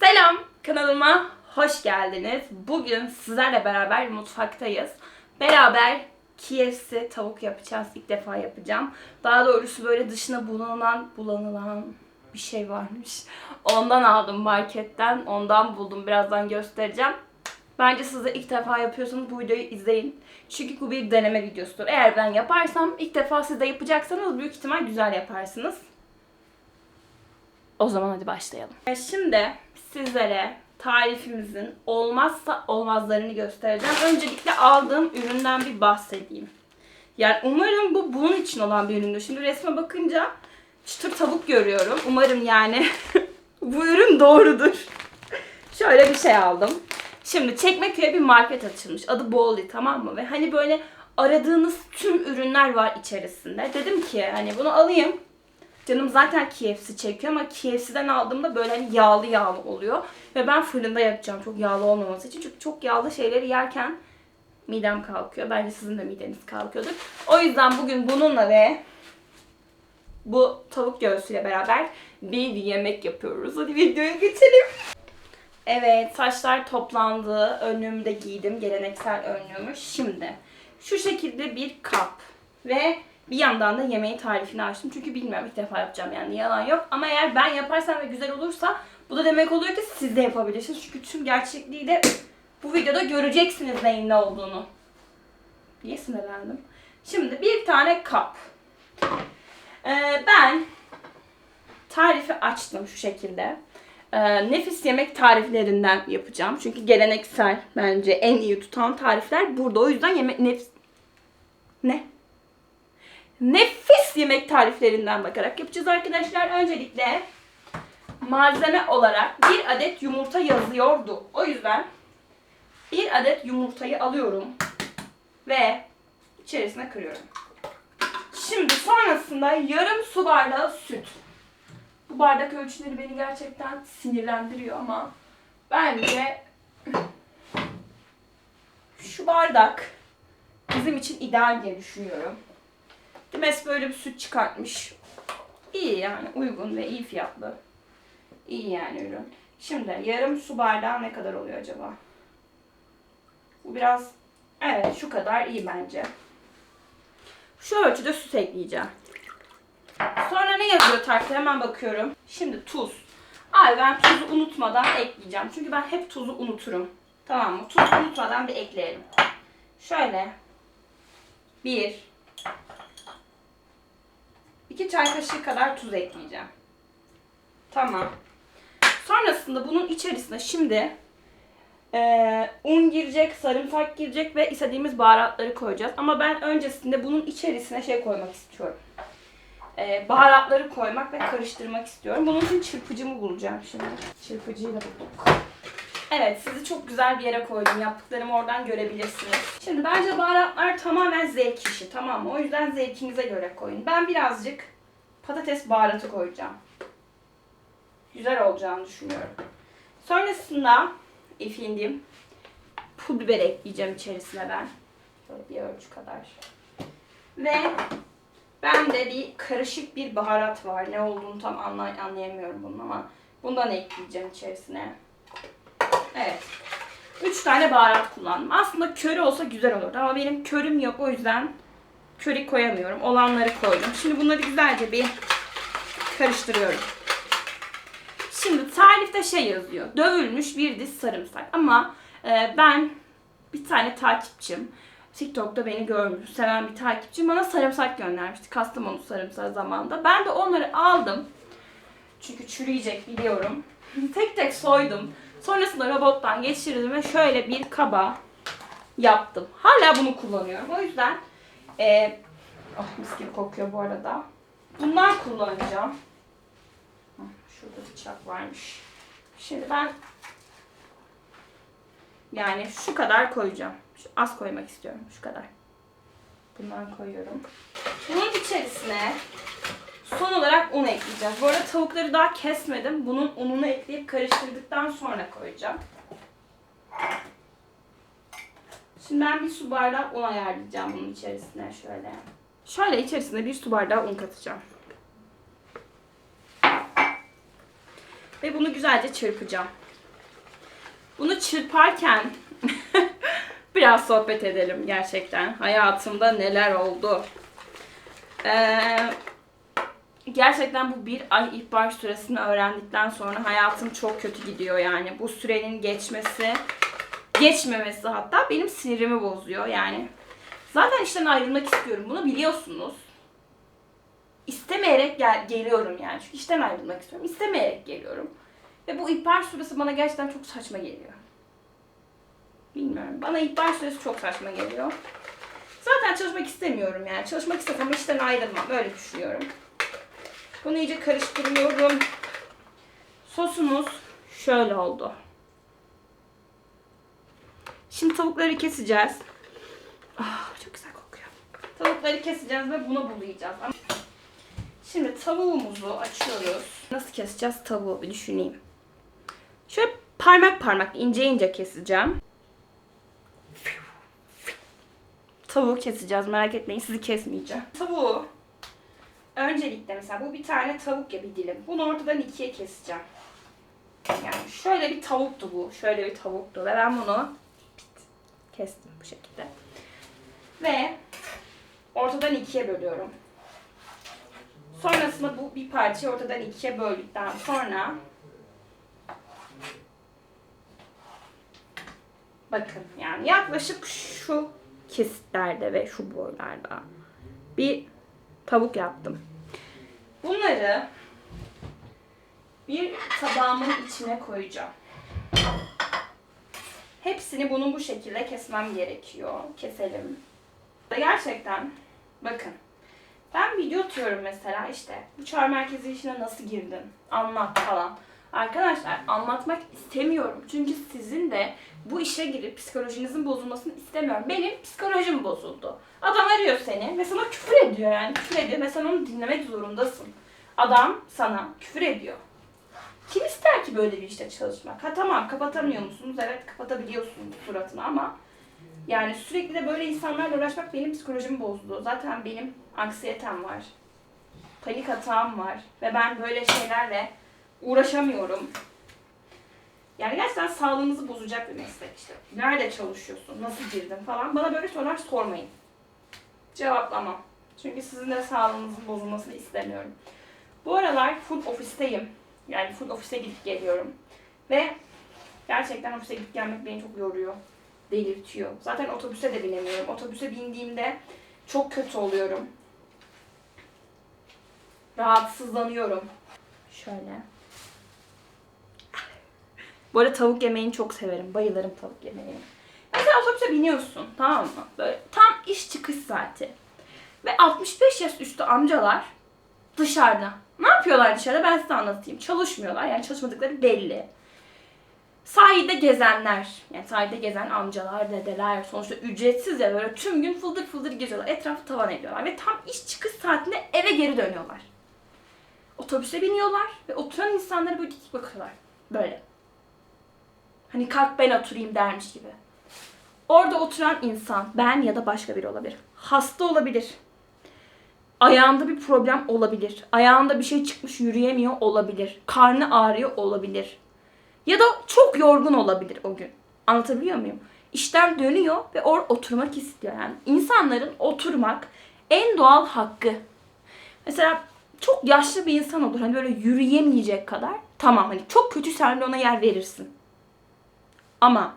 Selam kanalıma hoş geldiniz. Bugün sizlerle beraber mutfaktayız. Beraber KFC tavuk yapacağız. İlk defa yapacağım. Daha doğrusu böyle dışına bulunan, bulanılan bir şey varmış. Ondan aldım marketten. Ondan buldum. Birazdan göstereceğim. Bence siz de ilk defa yapıyorsanız bu videoyu izleyin. Çünkü bu bir deneme videosudur. Eğer ben yaparsam ilk defa siz de yapacaksanız büyük ihtimal güzel yaparsınız. O zaman hadi başlayalım. Şimdi sizlere tarifimizin olmazsa olmazlarını göstereceğim. Öncelikle aldığım üründen bir bahsedeyim. Yani umarım bu bunun için olan bir üründür. Şimdi resme bakınca çıtır tavuk görüyorum. Umarım yani bu ürün doğrudur. Şöyle bir şey aldım. Şimdi Çekmeköy'e bir market açılmış. Adı Bolly tamam mı? Ve hani böyle aradığınız tüm ürünler var içerisinde. Dedim ki hani bunu alayım. Canım zaten KFC çekiyor ama KFC'den aldığımda böyle hani yağlı yağlı oluyor. Ve ben fırında yapacağım çok yağlı olmaması için. Çünkü çok yağlı şeyleri yerken midem kalkıyor. Bence sizin de mideniz kalkıyordur. O yüzden bugün bununla ve bu tavuk göğsüyle beraber bir yemek yapıyoruz. Hadi videoya geçelim. Evet saçlar toplandı. Önlüğümü de giydim. Geleneksel önlüğümü. Şimdi şu şekilde bir kap ve bir yandan da yemeği tarifini açtım. Çünkü bilmiyorum ilk defa yapacağım yani yalan yok. Ama eğer ben yaparsam ve güzel olursa bu da demek oluyor ki siz de yapabilirsiniz. Çünkü tüm gerçekliğiyle bu videoda göreceksiniz neyin ne olduğunu. Niye sinirlendim? Şimdi bir tane kap. Ee, ben tarifi açtım şu şekilde. Ee, nefis yemek tariflerinden yapacağım. Çünkü geleneksel bence en iyi tutan tarifler burada. O yüzden yemek nefis... Ne? Nefis yemek tariflerinden bakarak yapacağız arkadaşlar. Öncelikle malzeme olarak bir adet yumurta yazıyordu. O yüzden bir adet yumurtayı alıyorum ve içerisine kırıyorum. Şimdi sonrasında yarım su bardağı süt. Bu bardak ölçüleri beni gerçekten sinirlendiriyor ama bence şu bardak bizim için ideal diye düşünüyorum. Dimes böyle bir süt çıkartmış. İyi yani uygun ve iyi fiyatlı. İyi yani ürün. Şimdi yarım su bardağı ne kadar oluyor acaba? Bu biraz evet şu kadar iyi bence. Şu ölçüde süt ekleyeceğim. Sonra ne yazıyor tarifte hemen bakıyorum. Şimdi tuz. Abi ben tuzu unutmadan ekleyeceğim. Çünkü ben hep tuzu unuturum. Tamam mı? Tuzu unutmadan bir ekleyelim. Şöyle. Bir. İki çay kaşığı kadar tuz ekleyeceğim. Tamam. Sonrasında bunun içerisine şimdi eee, un girecek, sarımsak girecek ve istediğimiz baharatları koyacağız. Ama ben öncesinde bunun içerisine şey koymak istiyorum e, baharatları koymak ve karıştırmak istiyorum. Bunun için çırpıcımı bulacağım şimdi. Çırpıcıyı da bulduk. Evet sizi çok güzel bir yere koydum. Yaptıklarımı oradan görebilirsiniz. Şimdi bence baharatlar tamamen zevk işi tamam mı? O yüzden zevkinize göre koyun. Ben birazcık patates baharatı koyacağım. Güzel olacağını düşünüyorum. Sonrasında efendim pul biber ekleyeceğim içerisine ben. Şöyle bir ölçü kadar. Ve ben de bir karışık bir baharat var. Ne olduğunu tam anlay anlayamıyorum bunun ama bundan ekleyeceğim içerisine. Evet. Üç tane baharat kullandım. Aslında köri olsa güzel olurdu ama benim körüm yok o yüzden köri koyamıyorum. Olanları koydum. Şimdi bunları güzelce bir karıştırıyorum. Şimdi tarifte şey yazıyor. Dövülmüş bir diş sarımsak. Ama e, ben bir tane takipçim TikTok'ta beni görmüş, seven bir takipçim bana sarımsak göndermişti. Kastamonu sarımsağı zamanında. Ben de onları aldım. Çünkü çürüyecek biliyorum. tek tek soydum. Sonrasında robottan geçirdim ve şöyle bir kaba yaptım. Hala bunu kullanıyorum. O yüzden e, oh, mis gibi kokuyor bu arada. Bundan kullanacağım. Hah, Şurada bıçak varmış. Şimdi ben yani şu kadar koyacağım. Şu az koymak istiyorum. Şu kadar. Bundan koyuyorum. Bunun içerisine son olarak un ekleyeceğiz. Bu arada tavukları daha kesmedim. Bunun ununu ekleyip karıştırdıktan sonra koyacağım. Şimdi ben bir su bardağı un ayarlayacağım bunun içerisine şöyle. Şöyle içerisine bir su bardağı un katacağım. Ve bunu güzelce çırpacağım. Bunu çırparken biraz sohbet edelim gerçekten. Hayatımda neler oldu. Ee, gerçekten bu bir ay ihbar süresini öğrendikten sonra hayatım çok kötü gidiyor yani. Bu sürenin geçmesi, geçmemesi hatta benim sinirimi bozuyor yani. Zaten işten ayrılmak istiyorum. Bunu biliyorsunuz. İstemeyerek gel geliyorum yani. Çünkü işten ayrılmak istiyorum. İstemeyerek geliyorum. Ve bu ihbar süresi bana gerçekten çok saçma geliyor. Bilmiyorum. Bana ihbar süresi çok saçma geliyor. Zaten çalışmak istemiyorum yani. Çalışmak istesem işten ayrılmam. Öyle düşünüyorum. Bunu iyice karıştırıyorum. Sosumuz şöyle oldu. Şimdi tavukları keseceğiz. Ah, çok güzel kokuyor. Tavukları keseceğiz ve bunu bulayacağız. Şimdi tavuğumuzu açıyoruz. Nasıl keseceğiz tavuğu bir düşüneyim. Şöyle parmak parmak ince ince keseceğim. Tavuğu keseceğiz merak etmeyin sizi kesmeyeceğim. Tavuğu öncelikle mesela bu bir tane tavuk ya bir dilim. Bunu ortadan ikiye keseceğim. Yani şöyle bir tavuktu bu. Şöyle bir tavuktu ve ben bunu kestim bu şekilde. Ve ortadan ikiye bölüyorum. Sonrasında bu bir parçayı ortadan ikiye böldükten sonra bakın yani yaklaşık şu kesitlerde ve şu boylarda bir tavuk yaptım. Bunları bir tabağımın içine koyacağım. Hepsini bunun bu şekilde kesmem gerekiyor. Keselim. Gerçekten bakın ben video atıyorum mesela işte bu çağrı merkezi işine nasıl girdin anlat falan. Arkadaşlar anlatmak istemiyorum. Çünkü sizin de bu işe girip psikolojinizin bozulmasını istemiyorum. Benim psikolojim bozuldu. Adam arıyor seni ve sana küfür ediyor yani. Küfür ediyor ve sen onu dinlemek zorundasın. Adam sana küfür ediyor. Kim ister ki böyle bir işte çalışmak? Ha tamam kapatamıyor musunuz? Evet kapatabiliyorsunuz suratını ama yani sürekli de böyle insanlarla uğraşmak benim psikolojimi bozdu. Zaten benim anksiyetem var. Panik atağım var. Ve ben böyle şeylerle uğraşamıyorum. Yani gerçekten sağlığınızı bozacak bir meslek işte. Nerede çalışıyorsun? Nasıl girdin falan. Bana böyle sorular sormayın. Cevaplamam. Çünkü sizin de sağlığınızın bozulmasını istemiyorum. Bu aralar full ofisteyim. Yani full ofise gidip geliyorum. Ve gerçekten ofise gidip gelmek beni çok yoruyor delirtiyor. Zaten otobüse de binemiyorum. Otobüse bindiğimde çok kötü oluyorum. Rahatsızlanıyorum. Şöyle. Bu arada tavuk yemeğini çok severim. Bayılırım tavuk yemeğine. Mesela otobüse biniyorsun tamam mı? Böyle tam iş çıkış saati. Ve 65 yaş üstü amcalar dışarıda. Ne yapıyorlar dışarıda ben size anlatayım. Çalışmıyorlar yani çalışmadıkları belli. Sahilde gezenler, yani sahilde gezen amcalar, dedeler sonuçta ücretsiz ya böyle tüm gün fıldır fıldır geziyorlar. Etrafı tavan ediyorlar ve tam iş çıkış saatinde eve geri dönüyorlar. Otobüse biniyorlar ve oturan insanlara böyle dik bakıyorlar. Böyle. Hani kalk ben oturayım dermiş gibi. Orada oturan insan ben ya da başka biri olabilir. Hasta olabilir. Ayağında bir problem olabilir. Ayağında bir şey çıkmış yürüyemiyor olabilir. Karnı ağrıyor olabilir. Ya da çok yorgun olabilir o gün. Anlatabiliyor muyum? İşten dönüyor ve or oturmak istiyor yani. İnsanların oturmak en doğal hakkı. Mesela çok yaşlı bir insan olur. Hani böyle yürüyemeyecek kadar. Tamam hani çok kötü sen de ona yer verirsin. Ama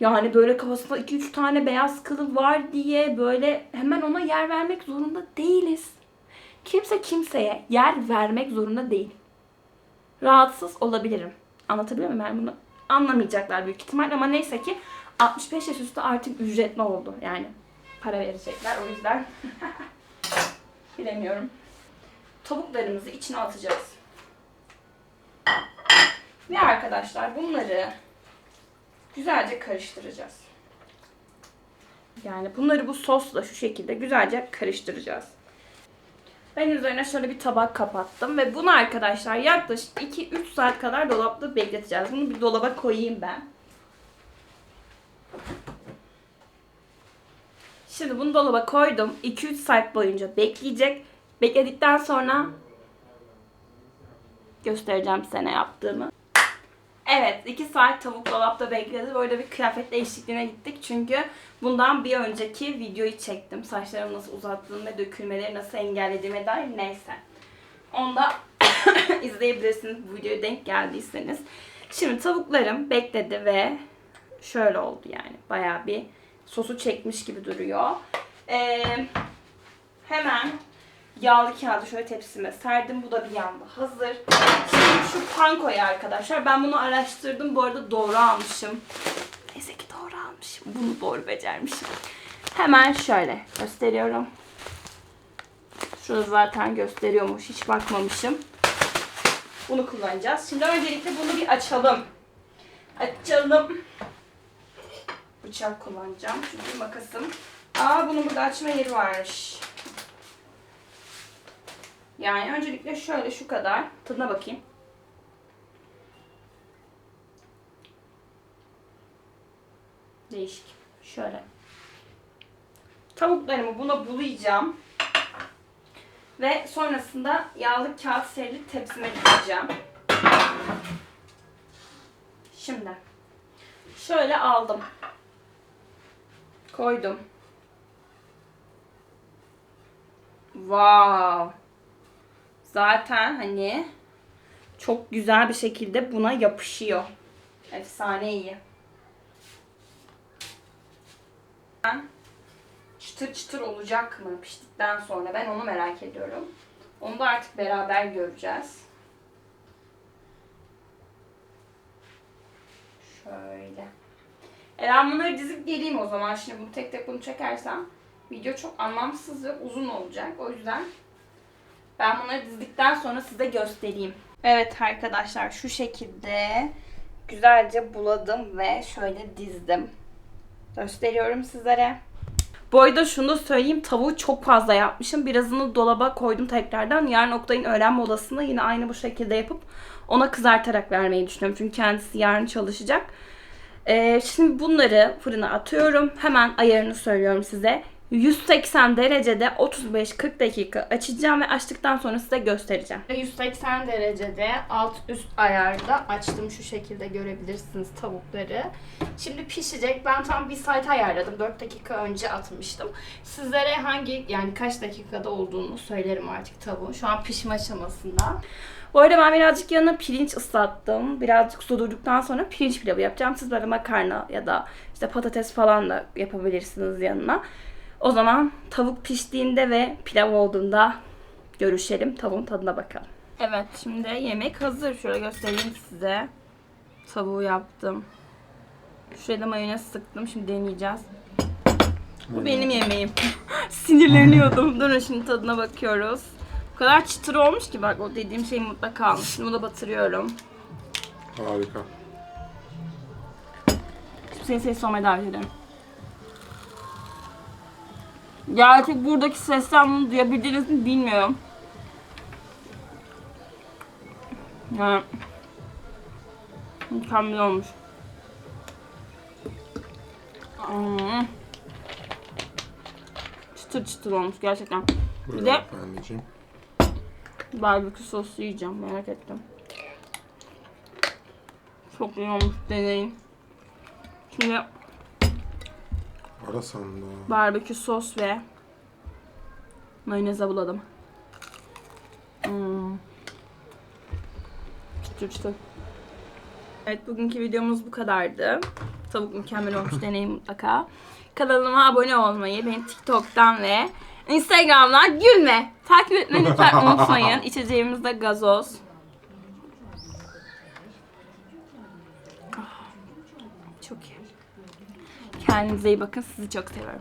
yani böyle kafasında 2-3 tane beyaz kılı var diye böyle hemen ona yer vermek zorunda değiliz. Kimse kimseye yer vermek zorunda değil. Rahatsız olabilirim. Anlatabiliyor muyum? Yani bunu anlamayacaklar büyük ihtimal ama neyse ki 65 yaş üstü artık ücretli oldu. Yani para verecekler o yüzden bilemiyorum. Tavuklarımızı içine atacağız. Ve arkadaşlar bunları güzelce karıştıracağız. Yani bunları bu sosla şu şekilde güzelce karıştıracağız. Ben üzerine şöyle bir tabak kapattım ve bunu arkadaşlar yaklaşık 2-3 saat kadar dolapta bekleteceğiz. Bunu bir dolaba koyayım ben. Şimdi bunu dolaba koydum. 2-3 saat boyunca bekleyecek. Bekledikten sonra göstereceğim size ne yaptığımı. Evet, iki saat tavuk dolapta bekledi. Böyle bir kıyafet değişikliğine gittik. Çünkü bundan bir önceki videoyu çektim. Saçlarımı nasıl uzattığım ve dökülmeleri nasıl engellediğime dair neyse. Onu da izleyebilirsiniz bu videoya denk geldiyseniz. Şimdi tavuklarım bekledi ve şöyle oldu yani. Bayağı bir sosu çekmiş gibi duruyor. Ee, hemen yağlı kağıdı şöyle tepsime serdim. Bu da bir yanda hazır. Şimdi şu pankoyu arkadaşlar. Ben bunu araştırdım. Bu arada doğru almışım. Neyse ki doğru almışım. Bunu doğru becermişim. Hemen şöyle gösteriyorum. Şurada zaten gösteriyormuş. Hiç bakmamışım. Bunu kullanacağız. Şimdi öncelikle bunu bir açalım. Açalım. Bıçak kullanacağım. Çünkü makasım. Aa bunun burada açma yeri varmış. Yani öncelikle şöyle şu kadar. Tadına bakayım. Değişik. Şöyle. Tavuklarımı buna bulayacağım. Ve sonrasında yağlı kağıt serili tepsime dizeceğim. Şimdi. Şöyle aldım. Koydum. Wow. Zaten hani çok güzel bir şekilde buna yapışıyor. Efsane iyi. Çıtır çıtır olacak mı piştikten sonra? Ben onu merak ediyorum. Onu da artık beraber göreceğiz. Şöyle. E bunları dizip geleyim o zaman. Şimdi bunu tek tek bunu çekersem video çok anlamsız ve uzun olacak. O yüzden ben bunları dizdikten sonra size göstereyim. Evet arkadaşlar şu şekilde güzelce buladım ve şöyle dizdim. Gösteriyorum sizlere. Bu arada şunu söyleyeyim. Tavuğu çok fazla yapmışım. Birazını dolaba koydum tekrardan. Yarın Oktay'ın öğlen molasında yine aynı bu şekilde yapıp ona kızartarak vermeyi düşünüyorum. Çünkü kendisi yarın çalışacak. Ee, şimdi bunları fırına atıyorum. Hemen ayarını söylüyorum size. 180 derecede 35-40 dakika açacağım ve açtıktan sonra size göstereceğim. 180 derecede alt üst ayarda açtım şu şekilde görebilirsiniz tavukları. Şimdi pişecek. Ben tam bir saat ayarladım. 4 dakika önce atmıştım. Sizlere hangi yani kaç dakikada olduğunu söylerim artık tavuğun. Şu an pişme aşamasında. Bu arada ben birazcık yanına pirinç ıslattım. Birazcık su durduktan sonra pirinç pilavı yapacağım. Siz böyle makarna ya da işte patates falan da yapabilirsiniz yanına. O zaman tavuk piştiğinde ve pilav olduğunda görüşelim. Tavuğun tadına bakalım. Evet şimdi yemek hazır. Şöyle göstereyim size. Tavuğu yaptım. Şuraya da mayonez sıktım. Şimdi deneyeceğiz. Bu benim yemeğim. Sinirleniyordum. Durun şimdi tadına bakıyoruz. O kadar çıtır olmuş ki bak o dediğim şey mutlaka almış. Şimdi bunu da batırıyorum. Harika. Şimdi seni ses sormaya davet ederim. Gerçek buradaki sesten bunu duyabildiniz mi bilmiyorum. Yani mükemmel olmuş. Hmm. Çıtır çıtır olmuş gerçekten. Buyurun de- anneciğim. Barbekü soslu yiyeceğim merak ettim. Çok iyi olmuş deneyin. Şimdi Ara sandı. barbekü sos ve mayoneze buladım. Hmm. Çıtır çıtır. Evet bugünkü videomuz bu kadardı. Tavuk mükemmel olmuş deneyin mutlaka. Kanalıma abone olmayı, beni TikTok'tan ve Instagram'dan gülme. Takip etmeyi lütfen unutmayın. İçeceğimiz de gazoz. Ah, Çok iyi. Kendinize iyi bakın. Sizi çok seviyorum.